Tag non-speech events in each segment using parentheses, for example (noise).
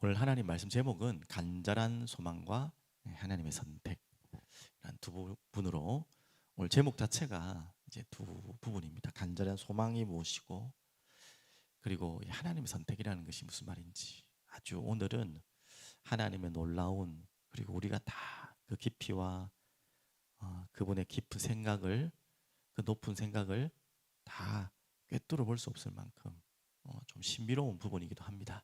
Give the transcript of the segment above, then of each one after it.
오늘 하나님 말씀 제목은 간절한 소망과 하나님의 선택 이런 두 부- 분으로 오늘 제목 자체가 이제 두 부분입니다. 간절한 소망이 무엇이고 그리고 이 하나님의 선택이라는 것이 무슨 말인지 아주 오늘은 하나님의 놀라운 그리고 우리가 다 그 깊이와 어, 그분의 깊은 생각을 그 높은 생각을 다 꿰뚫어 볼 수 없을 만큼 어, 좀 신비로운 부분이기도 합니다.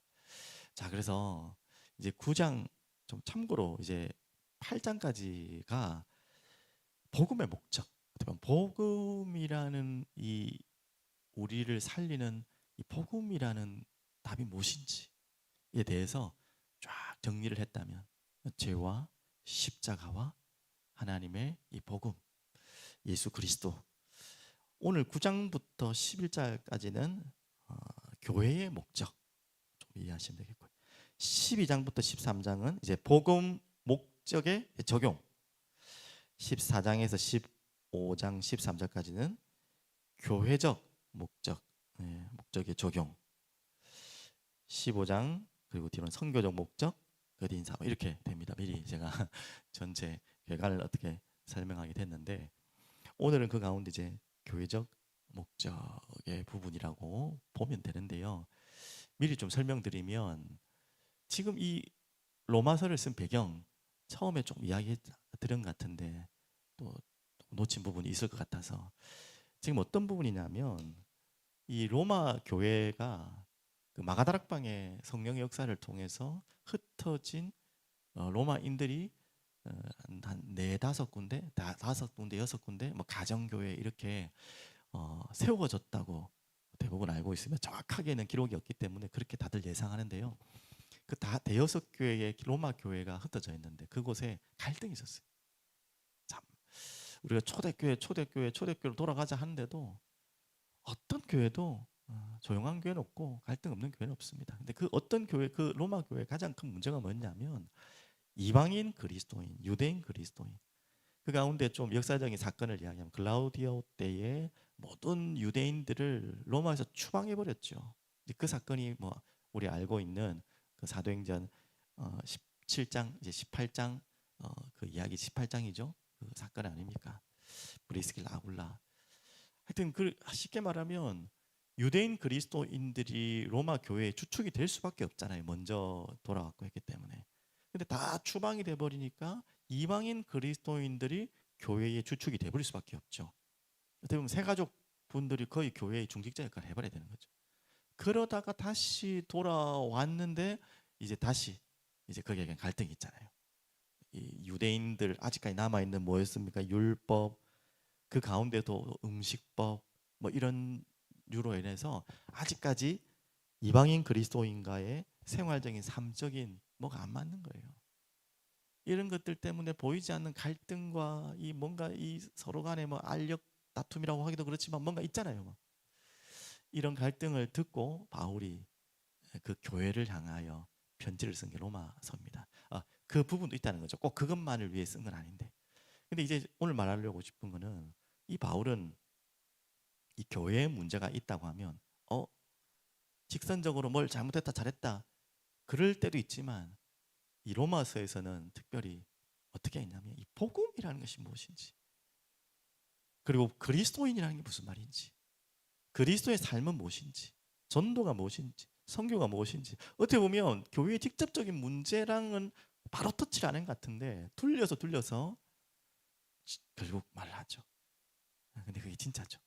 자, 그래서 이제 9장 좀 참고로 이제 8장까지가 복음의 목적. 어떻게 복음이라는 이 우리를 살리는 이 복음이라는 답이 무엇인지에 대해서 쫙 정리를 했다면 죄와 십자가와 하나님의 이 복음, 예수 그리스도. 오늘 9장부터 11장까지는 어, 교회의 목적 좀 이해하시면 되겠고요. 12장부터 13장은 이제 복음 목적의 적용. 14장에서 15장 13장까지는 교회적 목적, 예, 목적의 적용. 15장 그리고 뒤로는 선교적 목적, 그 인사 이렇게 됩니다. 미리 제가 (laughs) 전체 결과를 어떻게 설명하게 됐는데 오늘은 그 가운데 이제 교회적 목적의 부분이라고 보면 되는데요. 미리 좀 설명드리면 지금 이 로마서를 쓴 배경 처음에 좀 이야기 들은 것 같은데 또 놓친 부분이 있을 것 같아서 지금 어떤 부분이냐면 이 로마 교회가 그 마가다락방의 성령의 역사를 통해서 흩어진 어, 로마인들이 어, 한 네 다섯 군데, 다, 다섯 군데, 여섯 군데 뭐 가정교회 이렇게 어, 세워졌다고 대부분 알고 있으면 정확하게는 기록이 없기 때문에 그렇게 다들 예상하는데요. 그 다 대여섯 교회의 로마 교회가 흩어져 있는데 그곳에 갈등이 있었어요. 참 우리가 초대교회, 초대교회, 초대교회로 돌아가자 하는데도 어떤 교회도 어, 조용한 교회는 없고 갈등 없는 교회는 없습니다. 근데 그 어떤 교회, 그 로마 교회 가장 큰 문제가 뭐냐면 이방인 그리스도인, 유대인 그리스도인. 그 가운데 좀 역사적인 사건을 이야기하면 글라우디오 때에 모든 유대인들을 로마에서 추방해 버렸죠. 그 사건이 뭐 우리 알고 있는 그 사도행전 어 17장 이제 18장 어그 이야기 18장이죠. 그 사건 아닙니까? 브리스길 아굴라. 하여튼 그 쉽게 말하면 유대인 그리스도인들이 로마 교회의 주축이 될 수밖에 없잖아요. 먼저 돌아왔고 했기 때문에. 근데 다 추방이 돼 버리니까 이방인 그리스도인들이 교회의 주축이 돼 버릴 수밖에 없죠. 어떻게 보면 세 가족 분들이 거의 교회의 중직자 역할을 해버려야 되는 거죠. 그러다가 다시 돌아왔는데 이제 다시 이제 거기에 갈등이 있잖아요. 이 유대인들 아직까지 남아 있는 뭐였습니까? 율법 그 가운데도 음식법 뭐 이런 유로 인해서 아직까지 이방인 그리스도인과의 생활적인 삶적인 뭐가 안 맞는 거예요. 이런 것들 때문에 보이지 않는 갈등과 이 뭔가 이 서로 간의 뭐 알력 다툼이라고 하기도 그렇지만 뭔가 있잖아요. 뭐. 이런 갈등을 듣고 바울이 그 교회를 향하여 편지를 쓴 게 로마서입니다. 아, 그 부분도 있다는 거죠. 꼭 그것만을 위해 쓴 건 아닌데. 근데 이제 오늘 말하려고 싶은 거는 이 바울은 이 교회에 문제가 있다고 하면 어 직선적으로 뭘 잘못했다 잘했다 그럴 때도 있지만 이 로마서에서는 특별히 어떻게 했냐면 이 복음이라는 것이 무엇인지 그리고 그리스도인이라는 게 무슨 말인지 그리스도의 삶은 무엇인지 전도가 무엇인지 성교가 무엇인지 어떻게 보면 교회의 직접적인 문제랑은 바로 터치를 하는 것 같은데 둘려서 둘려서 결국 말을 하죠. 아, 근데 그게 진짜죠.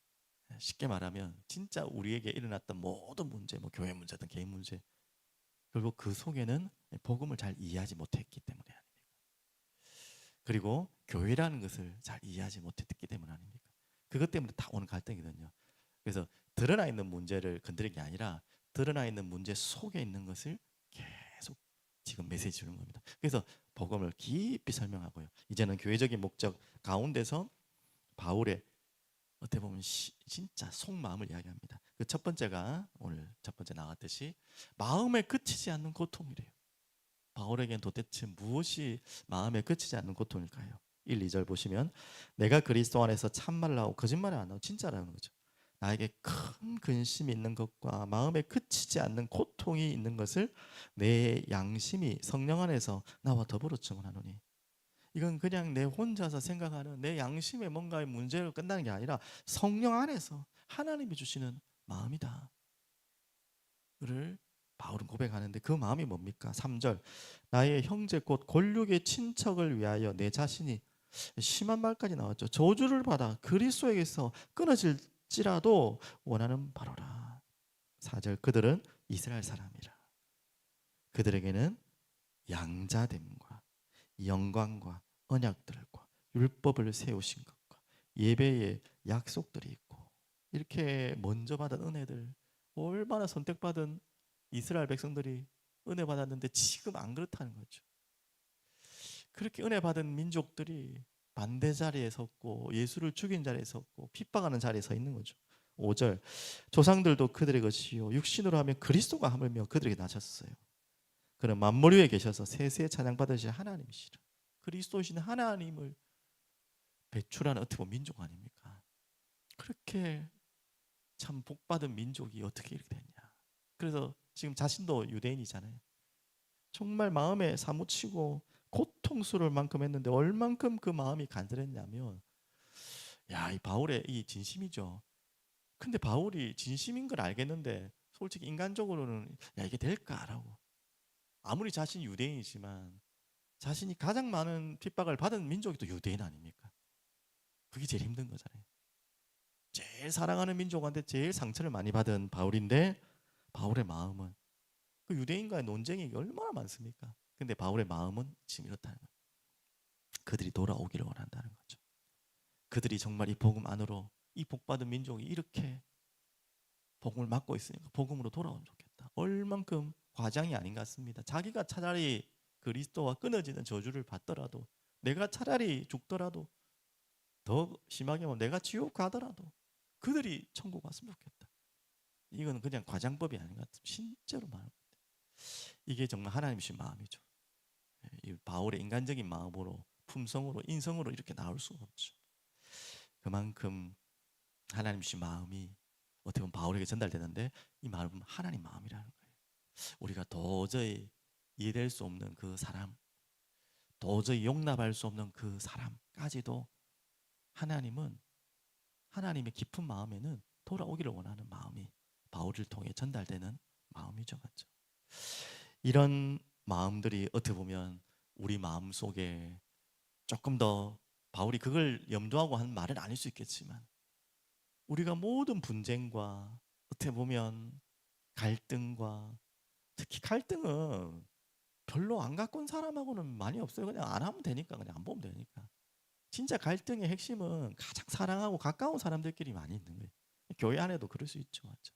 쉽게 말하면 진짜 우리에게 일어났던 모든 문제, 뭐 교회 문제든 개인 문제, 결국 그 속에는 복음을 잘 이해하지 못했기 때문에 아닙니까? 그리고 교회라는 것을 잘 이해하지 못했기 때문 아닙니까? 그것 때문에 다 오는 갈등이거든요. 그래서 드러나 있는 문제를 건드린 게 아니라 드러나 있는 문제 속에 있는 것을 계속 지금 메시지 주는 겁니다. 그래서 복음을 깊이 설명하고요. 이제는 교회적인 목적 가운데서 바울의 어떻게 보면 시, 진짜 속마음을 이야기합니다. 그 첫 번째가 오늘 첫 번째 나왔듯이 마음에 그치지 않는 고통이래요. 바울에겐 도대체 무엇이 마음에 그치지 않는 고통일까요? 1, 2절 보시면 내가 그리스도 안에서 참말을 하고 거짓말을 안 하고 진짜라는 거죠. 나에게 큰 근심이 있는 것과 마음에 그치지 않는 고통이 있는 것을 내 양심이 성령 안에서 나와 더불어 증언하노니 이건 그냥 내 혼자서 생각하는 내 양심의 뭔가의 문제로 끝나는 게 아니라 성령 안에서 하나님이 주시는 마음이다. 를 바울은 고백하는데 그 마음이 뭡니까? 3절 나의 형제 곧 골육의 친척을 위하여 내 자신이 심한 말까지 나왔죠. 저주를 받아 그리스도에게서 끊어질지라도 원하는 바로라. 4절 그들은 이스라엘 사람이라. 그들에게는 양자됨과 영광과 언약들과 율법을 세우신 것과 예배의 약속들이 있고 이렇게 먼저 받은 은혜들 얼마나 선택받은 이스라엘 백성들이 은혜 받았는데 지금 안 그렇다는 거죠. 그렇게 은혜 받은 민족들이 반대 자리에 섰고 예수를 죽인 자리에 섰고 핍박하는 자리에 서 있는 거죠. 5절 조상들도 그들의 것이요 육신으로 하면 그리스도가 하물며 그들에게 나셨어요. 그는 만물 위에 계셔서 세세 찬양 받으실 하나님이시라. 그리스도신 하나님을 배출하는 어떻게 보면 민족 아닙니까? 그렇게 참 복받은 민족이 어떻게 이렇게 됐냐? 그래서 지금 자신도 유대인이잖아요. 정말 마음에 사무치고 고통스러울 만큼 했는데 얼만큼 그 마음이 간절했냐면 야, 이 바울의 이 진심이죠. 근데 바울이 진심인 걸 알겠는데 솔직히 인간적으로는 야, 이게 될까라고. 아무리 자신이 유대인이지만 자신이 가장 많은 핍박을 받은 민족이 또 유대인 아닙니까? 그게 제일 힘든 거잖아요. 제일 사랑하는 민족한테 제일 상처를 많이 받은 바울인데 바울의 마음은 그 유대인과의 논쟁이 얼마나 많습니까? 근데 바울의 마음은 지금 이렇다는 거예요. 그들이 돌아오기를 원한다는 거죠. 그들이 정말 이 복음 안으로 이 복받은 민족이 이렇게 복음을 맡고 있으니까 복음으로 돌아오면 좋겠다. 얼만큼 과장이 아닌 것 같습니다. 자기가 차라리 그리스도와 끊어지는 저주를 받더라도 내가 차라리 죽더라도 더 심하게 보면 내가 지옥 가더라도 그들이 천국 왔으면 좋겠다. 이건 그냥 과장법이 아닌 것 같아요. 진짜로 같아요. 이게 정말 하나님이신 마음이죠. 예, 이 바울의 인간적인 마음으로 품성으로 인성으로 이렇게 나올 수가 없죠. 그만큼 하나님이신 마음이 어떻게 보면 바울에게 전달되는데 이 마음은 하나님 마음이라는 거예요. 우리가 도저히 이해될 수 없는 그 사람, 도저히 용납할 수 없는 그 사람까지도 하나님은 하나님의 깊은 마음에는 돌아오기를 원하는 마음이 바울을 통해 전달되는 마음이죠, 맞죠? 이런 마음들이 어떻게 보면 우리 마음 속에 조금 더 바울이 그걸 염두하고 한 말은 아닐 수 있겠지만 우리가 모든 분쟁과 어떻게 보면 갈등과 특히 갈등은 별로 안 갖고 온 사람하고는 많이 없어요. 그냥 안 하면 되니까 그냥 안 보면 되니까. 진짜 갈등의 핵심은 가장 사랑하고 가까운 사람들끼리 많이 있는 거예요. 교회 안에도 그럴 수 있죠, 맞죠?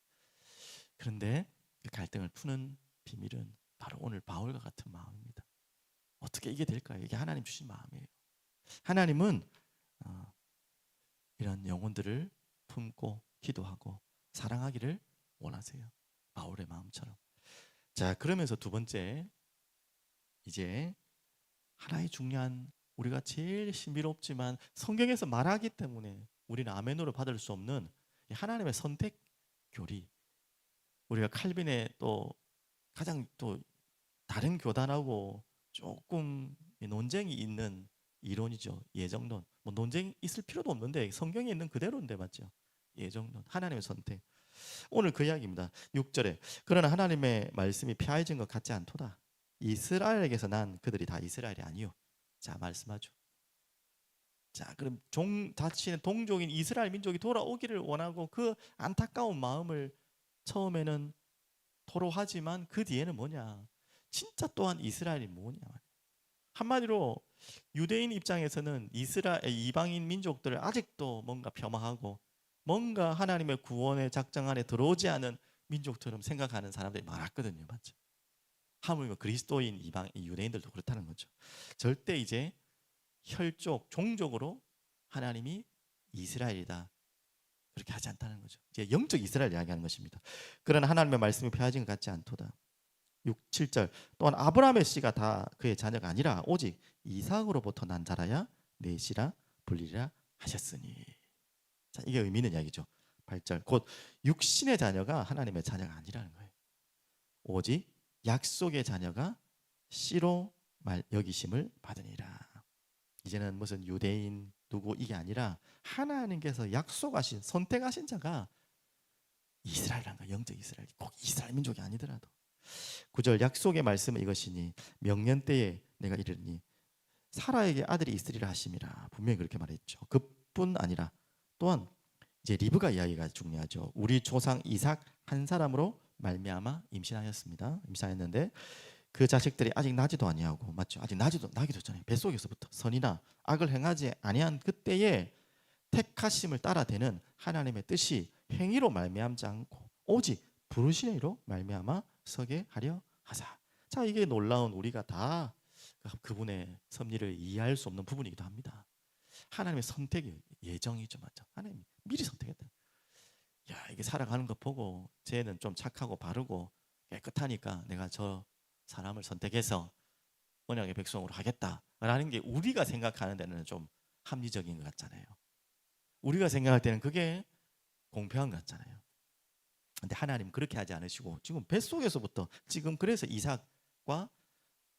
그런데 그 갈등을 푸는 비밀은 바로 오늘 바울과 같은 마음입니다. 어떻게 이게 될까요? 이게 하나님 주신 마음이에요. 하나님은 어, 이런 영혼들을 품고 기도하고 사랑하기를 원하세요. 바울의 마음처럼. 자, 그러면서 두 번째 이제 하나의 중요한 우리가 제일 신비롭지만 성경에서 말하기 때문에 우리는 아멘으로 받을 수 없는 하나님의 선택 교리. 우리가 칼빈의 또 가장 또 다른 교단하고 조금 논쟁이 있는 이론이죠. 예정론. 뭐 논쟁 있을 필요도 없는데 성경에 있는 그대로인데 맞죠? 예정론. 하나님의 선택. 오늘 그 이야기입니다. 6절에 그러나 하나님의 말씀이 폐해진 것 같지 않도다. 이스라엘에게서 난 그들이 다 이스라엘이 아니요. 자 말씀하죠. 자 그럼 종 자신의 동족인 이스라엘 민족이 돌아오기를 원하고 그 안타까운 마음을 처음에는 토로하지만 그 뒤에는 뭐냐? 진짜 또한 이스라엘이 뭐냐? 한마디로 유대인 입장에서는 이스라엘 이방인 민족들을 아직도 뭔가 폄하하고 뭔가 하나님의 구원의 작정 안에 들어오지 않은 민족처럼 생각하는 사람들이 많았거든요, 맞죠? 하물며 그리스도인 이방 유대인들도 그렇다는 거죠. 절대 이제 혈족, 종족으로 하나님이 이스라엘이다 그렇게 하지 않다는 거죠. 이제 영적 이스라엘 이야기하는 것입니다. 그러나 하나님의 말씀이 폐하진 것 같지 않도다. 6, 7절 또한 아브라함의 씨가 다 그의 자녀가 아니라 오직 이삭으로부터 난 자라야 내 씨라 불리라 하셨으니 자 이게 의미 있는 이야기죠. 8절 곧 육신의 자녀가 하나님의 자녀가 아니라는 거예요. 오직 약속의 자녀가 씨로 말 여기심을 받으니라. 이제는 무슨 유대인 누구 이게 아니라 하나님께서 약속하신 선택하신 자가 이스라엘이라는 거 영적 이스라엘 꼭 이스라엘 민족이 아니더라도 구절 약속의 말씀은 이것이니 명년 때에 내가 이르니 사라에게 아들이 있으리라 하심이라 분명히 그렇게 말했죠. 그뿐 아니라 또한 이제 리브가 이야기가 중요하죠. 우리 조상 이삭 한 사람으로 말미암아 임신하였습니다. 임신했는데 그 자식들이 아직 나지도 아니하고 맞죠? 아직 나지도 나기도 전에 뱃속에서부터 선이나 악을 행하지 아니한 그때에 택하심을 따라되는 하나님의 뜻이 행위로 말미암지 않고 오직 부르심의 로 말미암아 서게 하려 하사. 자 이게 놀라운 우리가 다 그분의 섭리를 이해할 수 없는 부분이기도 합니다. 하나님의 선택이 예정이죠, 맞죠? 하나님 미리 선택했다. 야 이게 살아가는 거 보고 쟤는 좀 착하고 바르고 깨끗하니까 내가 저 사람을 선택해서 언약의 백성으로 하겠다라는 게 우리가 생각하는 데는 좀 합리적인 것 같잖아요. 우리가 생각할 때는 그게 공평한 것 같잖아요. 근데 하나님 그렇게 하지 않으시고 지금 뱃속에서부터 지금 그래서 이삭과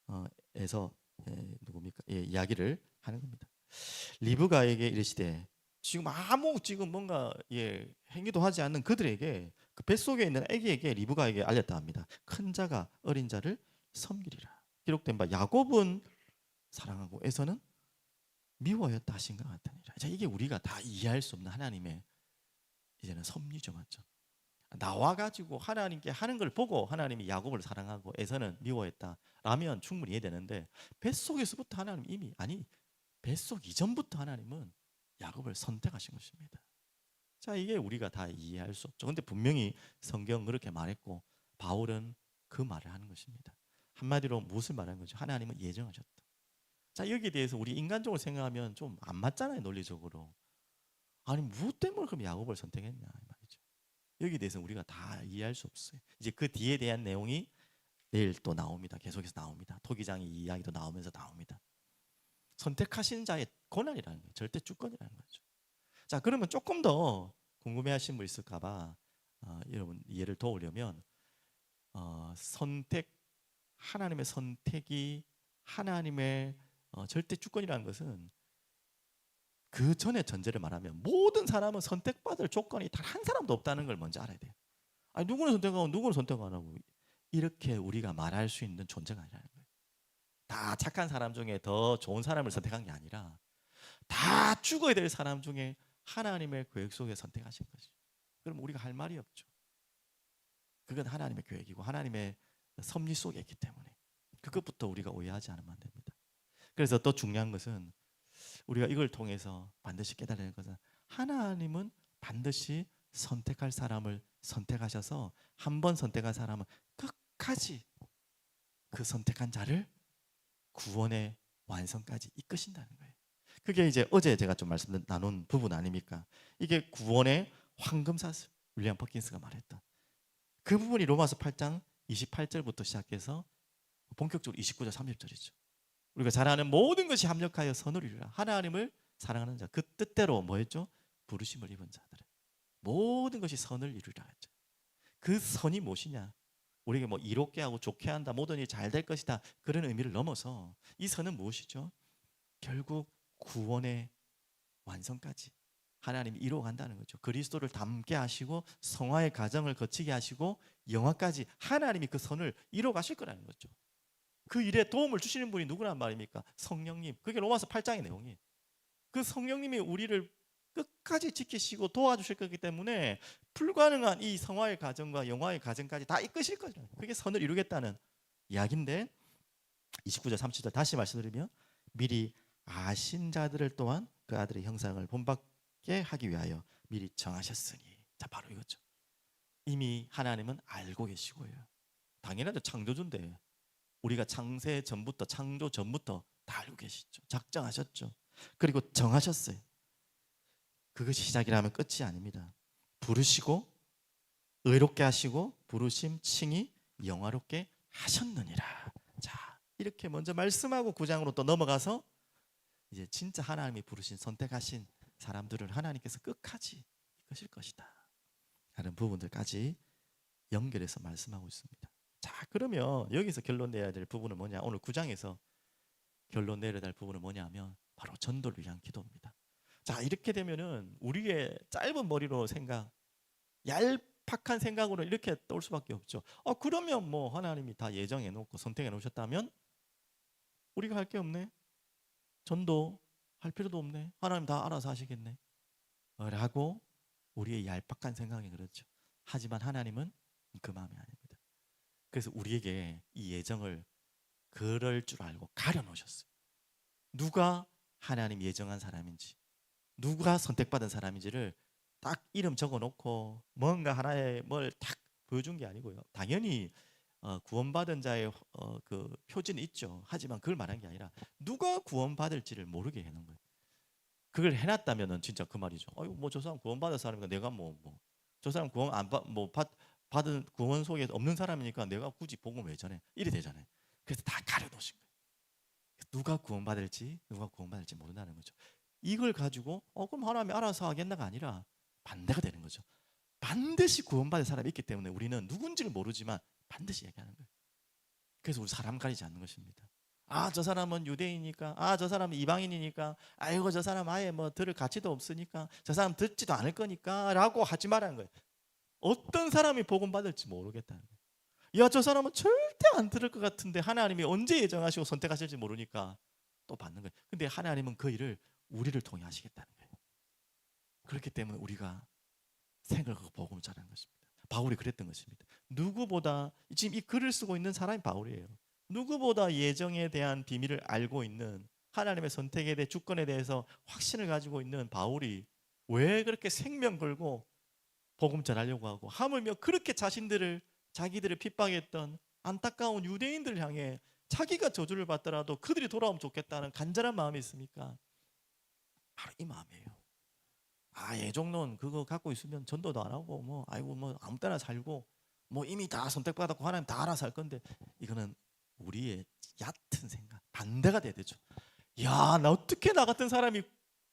어, 에서 예, 누굽니까? 예, 이야기를 하는 겁니다. 리브가에게 이르시되 지금 아무 지금 뭔가 예, 행위도 하지 않는 그들에게 그 뱃속에 있는 아기에게 리브가에게 알렸다 합니다. 큰 자가 어린 자를 섬기리라. 기록된 바 야곱은 사랑하고 에서는 미워였다 하신 것 같으니라. 자, 이게 우리가 다 이해할 수 없는 하나님의 이제는 섭리죠, 맞죠? 나와 가지고 하나님께 하는 걸 보고 하나님이 야곱을 사랑하고 에서는 미워했다라면 충분히 이해되는데 뱃속에서부터 하나님 이미 아니 뱃속 이전부터 하나님은 야곱을 선택하신 것입니다. 자, 이게 우리가 다 이해할 수 없죠. 근데 분명히 성경 그렇게 말했고 바울은 그 말을 하는 것입니다. 한마디로 무엇을 말하는 거죠? 하나님은 예정하셨다. 자, 여기에 대해서 우리 인간적으로 생각하면 좀 안 맞잖아요, 논리적으로. 아니, 무엇 때문에 그럼 야곱을 선택했냐 이 말이죠. 여기에 대해서 우리가 다 이해할 수 없어요. 이제 그 뒤에 대한 내용이 내일 또 나옵니다. 계속해서 나옵니다. 토기장의 이야기도 나오면서 나옵니다. 선택하신 자의 권한이라는 거예요. 절대 주권이라는 거죠. 자, 그러면 조금 더 궁금해하신 분 있을까봐 어, 여러분 이해를 도우려면 어, 선택 하나님의 선택이 하나님의 어, 절대 주권이라는 것은 그 전에 전제를 말하면 모든 사람은 선택받을 조건이 단 한 사람도 없다는 걸 먼저 알아야 돼요. 아니 누구는 선택하고 누구는 선택 안 하고 이렇게 우리가 말할 수 있는 존재가 아니라는 거예요. 다 착한 사람 중에 더 좋은 사람을 선택한 게 아니라 다 죽어야 될 사람 중에 하나님의 계획 속에 선택하신 거죠. 그럼 우리가 할 말이 없죠. 그건 하나님의 계획이고 하나님의 섭리 속에 있기 때문에 그것부터 우리가 오해하지 않으면 안 됩니다. 그래서 또 중요한 것은 우리가 이걸 통해서 반드시 깨달아야 것은 하나님은 반드시 선택할 사람을 선택하셔서 한 번 선택한 사람은 끝까지 그 선택한 자를 구원의 완성까지 이끄신다는 거예요. 그게 이제 어제 제가 좀 말씀 나눈 부분 아닙니까? 이게 구원의 황금사슬 윌리엄 퍼킨스가 말했던 그 부분이 로마서 8장 28절부터 시작해서 본격적으로 29절 30절이죠. 우리가 잘 아는 모든 것이 합력하여 선을 이루라. 하나님을 사랑하는 자, 그 뜻대로 뭐였죠? 부르심을 입은 자들. 모든 것이 선을 이루라 했죠. 그 선이 무엇이냐? 우리에게 뭐 이롭게 하고 좋게 한다, 모든 일이 잘 될 것이다 그런 의미를 넘어서 이 선은 무엇이죠? 결국 구원의 완성까지 하나님이 이루어 간다는 거죠. 그리스도를 담게 하시고 성화의 과정을 거치게 하시고 영화까지 하나님이 그 선을 이루어 가실 거라는 거죠. 그 일에 도움을 주시는 분이 누구란 말입니까? 성령님. 그게 로마서 8장의 내용이. 그 성령님이 우리를 끝까지 지키시고 도와주실 거기 때문에 불가능한 이 성화의 과정과 영화의 과정까지 다 이끄실 거죠. 그게 선을 이루겠다는 이야기인데 29절 30절 다시 말씀드리면 미리 아신 자들을 또한 그 아들의 형상을 본받게 하기 위하여 미리 정하셨으니 자 바로 이거죠. 이미 하나님은 알고 계시고요. 당연하죠. 창조주인데 우리가 창세 전부터 창조 전부터 다 알고 계시죠. 작정하셨죠. 그리고 정하셨어요. 그것이 시작이라면 끝이 아닙니다. 부르시고 의롭게 하시고 부르심 칭이 영화롭게 하셨느니라. 자, 이렇게 먼저 말씀하고 구장으로 또 넘어가서 이제 진짜 하나님이 부르신 선택하신 사람들을 하나님께서 끝까지 이끄실 것이다. 하는 부분들까지 연결해서 말씀하고 있습니다. 자, 그러면 여기서 결론 내야 될 부분은 뭐냐? 오늘 9장에서 결론 내려야 될 부분은 뭐냐면 바로 전도를 위한 기도입니다. 자, 이렇게 되면은 우리의 짧은 머리로 생각, 얄팍한 생각으로 이렇게 떠올 수밖에 없죠. 어, 그러면 뭐 하나님이 다 예정해 놓고 선택해 놓으셨다면 우리가 할 게 없네. 전도 할 필요도 없네. 하나님 다 알아서 하시겠네. 어, 라고 우리의 얄팍한 생각이 그렇죠. 하지만 하나님은 그 마음이 아닙니다. 그래서 우리에게 이 예정을 그럴 줄 알고 가려 놓으셨어요. 누가 하나님 예정한 사람인지, 누가 선택받은 사람인지를 딱 이름 적어 놓고 뭔가 하나의 뭘 딱 보여준 게 아니고요. 당연히 어, 구원받은 자의 어, 그 표지는 있죠. 하지만 그걸 말한 게 아니라 누가 구원받을지를 모르게 해놓은 거예요. 그걸 해놨다면은 진짜 그 말이죠. 어유 뭐저 사람 구원받은 사람이니까 내가 뭐 뭐 저 사람 구원 안받뭐 받은 구원 속에 없는 사람이니까 내가 굳이 복음 왜 전해 이래 되잖아요. 그래서 다 가려놓으신 거예요. 누가 구원받을지 누가 구원받을지 모른다는 거죠. 이걸 가지고 어 그럼 하나님이 알아서 하겠나가 아니라 반대가 되는 거죠. 반드시 구원받을 사람이 있기 때문에 우리는 누군지를 모르지만 반드시 얘기하는 거예요. 그래서 우리 사람 가리지 않는 것입니다. 아, 저 사람은 유대인이니까. 아, 저 사람은 이방인이니까. 아이고, 저 사람 아예 뭐 들을 가치도 없으니까. 저 사람 듣지도 않을 거니까. 라고 하지 말라는 거예요. 어떤 사람이 복음 받을지 모르겠다는 거예요. 야, 저 사람은 절대 안 들을 것 같은데 하나님이 언제 예정하시고 선택하실지 모르니까 또 받는 거예요. 근데 하나님은 그 일을 우리를 통해 하시겠다는 거예요. 그렇기 때문에 우리가 생각을 하고 복음을 전하는 것입니다. 바울이 그랬던 것입니다. 누구보다 지금 이 글을 쓰고 있는 사람이 바울이에요. 누구보다 예정에 대한 비밀을 알고 있는 하나님의 선택에 대해 주권에 대해서 확신을 가지고 있는 바울이 왜 그렇게 생명 걸고 복음 전하려고 하고 하물며 그렇게 자신들을 자기들을 핍박했던 안타까운 유대인들을 향해 자기가 저주를 받더라도 그들이 돌아오면 좋겠다는 간절한 마음이 있습니까? 바로 이 마음이에요. 아 예종론 그거 갖고 있으면 전도도 안 하고 뭐 아이고 뭐 아무 때나 살고 뭐 이미 다 선택받았고 하나님 다 알아서 할 건데 이거는 우리의 얕은 생각 반대가 돼야 되죠. 야 나 어떻게 나 같은 사람이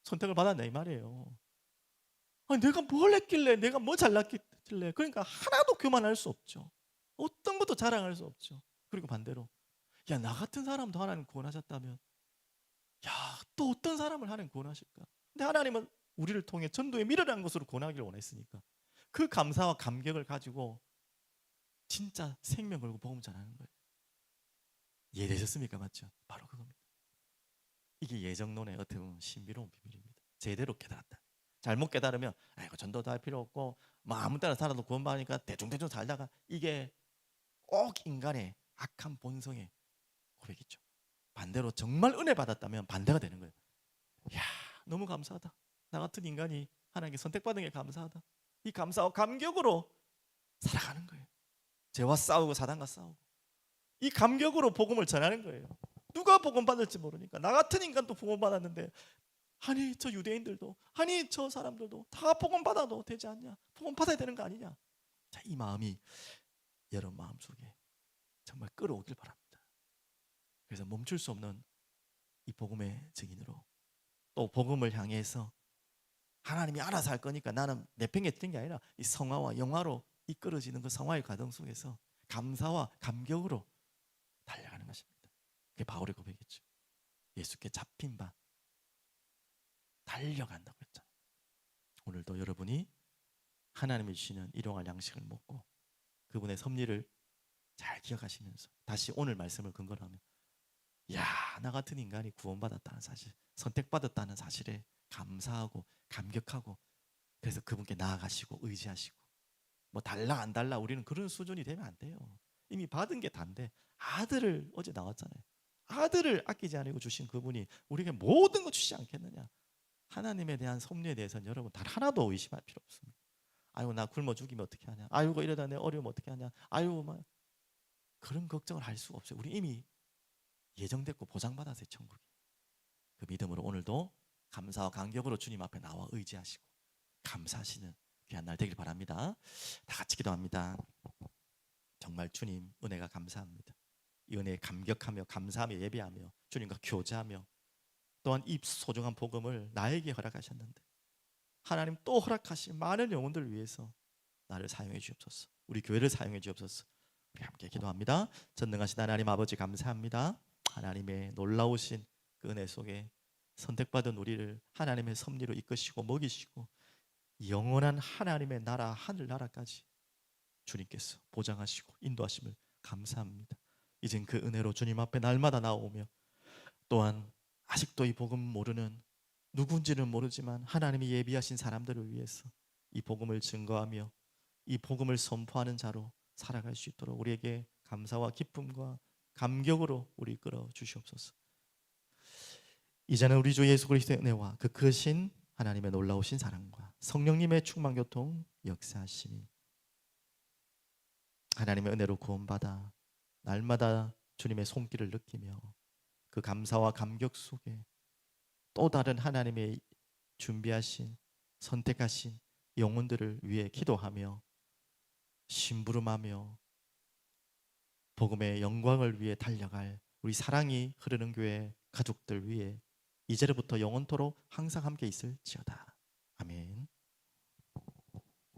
선택을 받았냐 이 말이에요. 아니 내가 뭘 했길래 내가 뭐 잘났길래 그러니까 하나도 교만할 수 없죠. 어떤 것도 자랑할 수 없죠. 그리고 반대로 야 나 같은 사람도 하나님 구원하셨다면 야 또 어떤 사람을 하나님 구원하실까? 근데 하나님은 우리를 통해 전도에 미련한 것으로 구원하기를 원했으니까 그 감사와 감격을 가지고 진짜 생명 걸고 복음 전하는 거예요. 이해되셨습니까? 맞죠? 바로 그겁니다. 이게 예정론의 어떻게 보면 신비로운 비밀입니다. 제대로 깨달았다. 잘못 깨달으면 아이고 전도도 할 필요 없고 뭐 아무 때나 살아도 구원받으니까 대충대충 살다가 이게 꼭 인간의 악한 본성의 고백이죠. 반대로 정말 은혜 받았다면 반대가 되는 거예요. 야 너무 감사하다. 나 같은 인간이 하나님께 선택받은 게 감사하다. 이 감사와 감격으로 살아가는 거예요. 죄와 싸우고 사단과 싸우고 이 감격으로 복음을 전하는 거예요. 누가 복음 받을지 모르니까 나 같은 인간도 복음 받았는데 아니 저 유대인들도 아니 저 사람들도 다 복음 받아도 되지 않냐? 복음 받아야 되는 거 아니냐? 자, 이 마음이 여러분 마음속에 정말 끌어오길 바랍니다. 그래서 멈출 수 없는 이 복음의 증인으로 또 복음을 향해서 하나님이 알아서 할 거니까 나는 내팽개 뛰는 게 아니라 이 성화와 영화로 이끌어지는 그 성화의 과정 속에서 감사와 감격으로 달려가는 것입니다. 그게 바울의 고백이죠. 예수께 잡힌 바 달려간다고 했잖아요. 오늘도 여러분이 하나님이 주시는 일용할 양식을 먹고 그분의 섭리를 잘 기억하시면서 다시 오늘 말씀을 근거로 하면 야, 나 같은 인간이 구원받았다는 사실, 선택받았다는 사실에 감사하고 감격하고 그래서 그분께 나아가시고 의지하시고 뭐 달라 안 달라 우리는 그런 수준이 되면 안 돼요. 이미 받은 게 단데 아들을 어제 나왔잖아요. 아들을 아끼지 않고 주신 그분이 우리에게 모든 거 주시지 않겠느냐. 하나님에 대한 섭리에 대해서는 여러분 단 하나도 의심할 필요 없습니다. 아이고 나 굶어 죽이면 어떻게 하냐. 아이고 이러다 내 어려우면 어떻게 하냐. 아이고 막 그런 걱정을 할 수가 없어요. 우리 이미 예정됐고 보장받았어요 천국이. 그 믿음으로 오늘도 감사와 감격으로 주님 앞에 나와 의지하시고 감사하시는 귀한 날 되길 바랍니다. 다 같이 기도합니다. 정말 주님 은혜가 감사합니다. 이 은혜에 감격하며 감사하며 예배하며 주님과 교제하며 또한 이 소중한 복음을 나에게 허락하셨는데 하나님 또 허락하신 많은 영혼들을 위해서 나를 사용해 주옵소서. 우리 교회를 사용해 주옵소서. 우리 함께 기도합니다. 전능하신 하나님 아버지 감사합니다. 하나님의 놀라우신 그 은혜 속에 선택받은 우리를 하나님의 섭리로 이끄시고 먹이시고 영원한 하나님의 나라 하늘 나라까지 주님께서 보장하시고 인도하심을 감사합니다. 이젠 그 은혜로 주님 앞에 날마다 나오며 또한 아직도 이 복음 모르는 누군지는 모르지만 하나님이 예비하신 사람들을 위해서 이 복음을 증거하며 이 복음을 선포하는 자로 살아갈 수 있도록 우리에게 감사와 기쁨과 감격으로 우리 끌어 주시옵소서. 이제는 우리 주 예수 그리스도의 은혜와 그 크신 하나님의 놀라우신 사랑과 성령님의 충만 교통 역사하심이 하나님의 은혜로 구원받아 날마다 주님의 손길을 느끼며 그 감사와 감격 속에 또 다른 하나님의 준비하신 선택하신 영혼들을 위해 기도하며 심부름하며 복음의 영광을 위해 달려갈 우리 사랑이 흐르는 교회 가족들 위해 이제로부터 영원토록 항상 함께 있을지어다. 아멘.